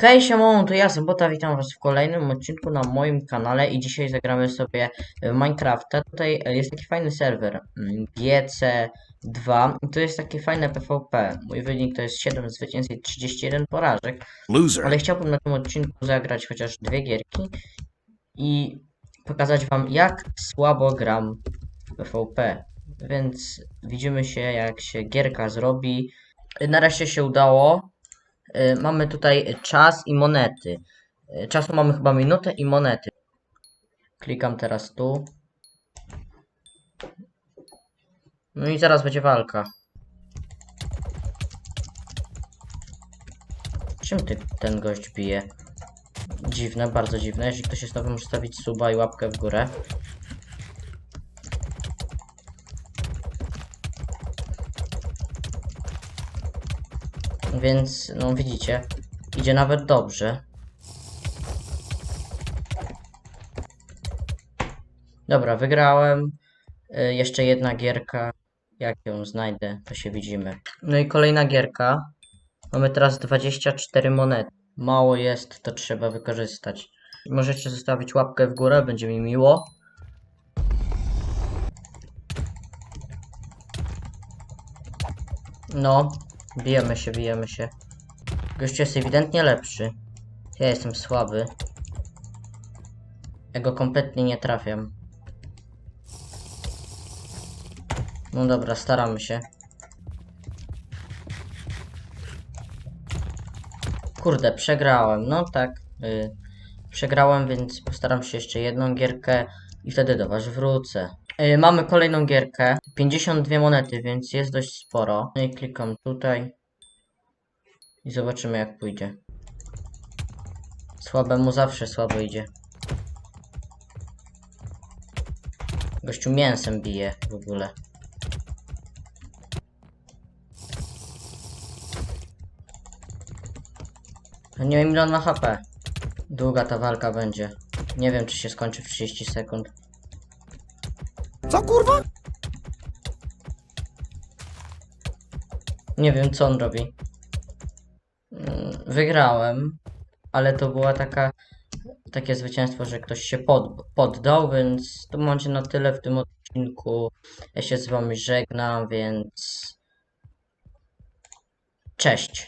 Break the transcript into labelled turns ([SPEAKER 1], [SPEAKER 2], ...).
[SPEAKER 1] Hej siemon, to ja Sobota, witam was w kolejnym odcinku na moim kanale i dzisiaj zagramy sobie w Minecrafta. Tutaj e, jest taki fajny serwer mm, GC2 i to jest takie fajne PvP. Mój wynik to jest 7 zwycięstw i 31 porażek,
[SPEAKER 2] Loser.
[SPEAKER 1] ale chciałbym na tym odcinku zagrać chociaż dwie gierki i pokazać wam jak słabo gram w PvP. Więc widzimy się jak się gierka zrobi. E, Nareszcie się udało. Y, Mamy tutaj czas i monety. Y, Czasu mamy chyba minutę i monety. Klikam teraz tu. No i zaraz będzie walka. Czym ty, ten gość bije? Dziwne, bardzo dziwne. Jeśli ktoś jest nowy, może stawić suba i łapkę w górę. Więc, no widzicie, idzie nawet dobrze. Dobra, wygrałem. Y, jeszcze jedna gierka. Jak ją znajdę, to się widzimy. No i kolejna gierka. Mamy teraz 24 monety. Mało jest, to trzeba wykorzystać. Możecie zostawić łapkę w górę, będzie mi miło. No, bijemy się, bijemy się. Gościu jest ewidentnie lepszy. Ja jestem słaby. Ja go kompletnie nie trafiam. No dobra, staramy się. Kurde, przegrałem. No tak. Y, przegrałem, więc postaram się jeszcze jedną gierkę i wtedy do was wrócę. Y, mamy kolejną gierkę. 52 monety, więc jest dość sporo. No i klikam tutaj. I zobaczymy jak pójdzie. Słabemu zawsze słabo idzie. Gościu mięsem bije w ogóle. No Nie wiem ile ma HP. Długa ta walka będzie. Nie wiem czy się skończy w 30 sekund.
[SPEAKER 2] Co kurwa?
[SPEAKER 1] Nie wiem co on robi. Mm, Wygrałem, ale to była taka takie zwycięstwo, że ktoś się pod, poddał, więc to będzie na tyle w tym odcinku. Ja się z wami żegnam, więc cześć.